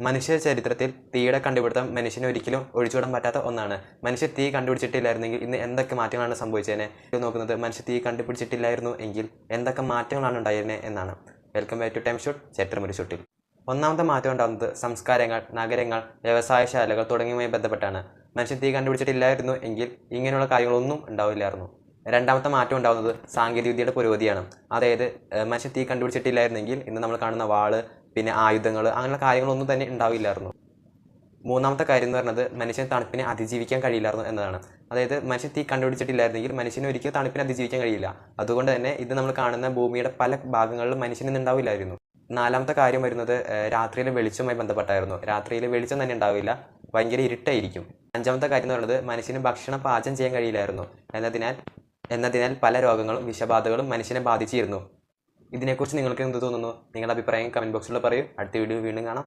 മനുഷ്യ ചരിത്രത്തിൽ തീയുടെ കണ്ടുപിടുത്തം മനുഷ്യനെ ഒരിക്കലും ഒഴിച്ചുവിടാൻ പറ്റാത്ത ഒന്നാണ്. മനുഷ്യർ തീ കണ്ടുപിടിച്ചിട്ടില്ലായിരുന്നെങ്കിൽ ഇന്ന് എന്തൊക്കെ മാറ്റങ്ങളാണ് സംഭവിച്ചതിനെ നോക്കുന്നത് മനുഷ്യർ തീ കണ്ടുപിടിച്ചിട്ടില്ലായിരുന്നു എങ്കിൽ എന്തൊക്കെ മാറ്റങ്ങളാണ് ഉണ്ടായിരുന്നത് എന്നാണ്. Welcome back to time shoot ചരിത്രമൊരു ഷൂട്ടിൽ. ഒന്നാമത്തെ മാറ്റം ഉണ്ടാകുന്നത് സംസ്കാരങ്ങൾ നഗരങ്ങൾ വ്യവസായശാലകൾ തുടങ്ങിയവയുമായി ബന്ധപ്പെട്ടാണ്. മനുഷ്യൻ തീ കണ്ടുപിടിച്ചിട്ടില്ലായിരുന്നു എങ്കിൽ ഇങ്ങനെയുള്ള കാര്യങ്ങളൊന്നും ഉണ്ടാവില്ലായിരുന്നു. രണ്ടാമത്തെ മാറ്റം ഉണ്ടാകുന്നത് സാങ്കേതികവിദ്യയുടെ പുരോഗതിയാണ്. അതായത് മനുഷ്യൻ തീ കണ്ടുപിടിച്ചിട്ടില്ലായിരുന്നെങ്കിൽ ഇന്ന് നമ്മൾ കാണുന്ന വാൾ പിന്നെ ആയുധങ്ങൾ അങ്ങനെയുള്ള കാര്യങ്ങളൊന്നും തന്നെ ഉണ്ടാവില്ലായിരുന്നു. മൂന്നാമത്തെ കാര്യം എന്ന് പറയുന്നത് മനുഷ്യൻ തണുപ്പിനെ അതിജീവിക്കാൻ കഴിയില്ലായിരുന്നു എന്നതാണ്. അതായത് മനുഷ്യൻ തീ കണ്ടുപിടിച്ചിട്ടില്ലായിരുന്നെങ്കിൽ മനുഷ്യന് ഒരിക്കലും തണുപ്പിനെ അതിജീവിക്കാൻ കഴിയില്ല. അതുകൊണ്ട് തന്നെ ഇത് നമ്മൾ കാണുന്ന ഭൂമിയുടെ പല ഭാഗങ്ങളിലും മനുഷ്യന് ഉണ്ടാവില്ലായിരുന്നു. നാലാമത്തെ കാര്യം വരുന്നത് രാത്രിയിലെ വെളിച്ചവുമായി ബന്ധപ്പെട്ടായിരുന്നു. രാത്രിയിൽ വെളിച്ചം തന്നെ ഉണ്ടാവില്ല. ഭയങ്കര ഇരുട്ടായിരിക്കും. അഞ്ചാമത്തെ കാര്യം എന്ന് പറയുന്നത് മനുഷ്യന് ഭക്ഷണം പാചകം ചെയ്യാൻ കഴിയില്ലായിരുന്നു. എന്നതിനാൽ എന്നതിനാൽ പല രോഗങ്ങളും വിഷബാധകളും മനുഷ്യനെ ബാധിച്ചിരുന്നു. ഇതിനെക്കുറിച്ച് നിങ്ങൾക്ക് എന്ത് തോന്നുന്നു? നിങ്ങളുടെ അഭിപ്രായം കമന്റ് ബോക്സിൽ പറയൂ. അടുത്ത വീഡിയോ വീണ്ടും കാണാം.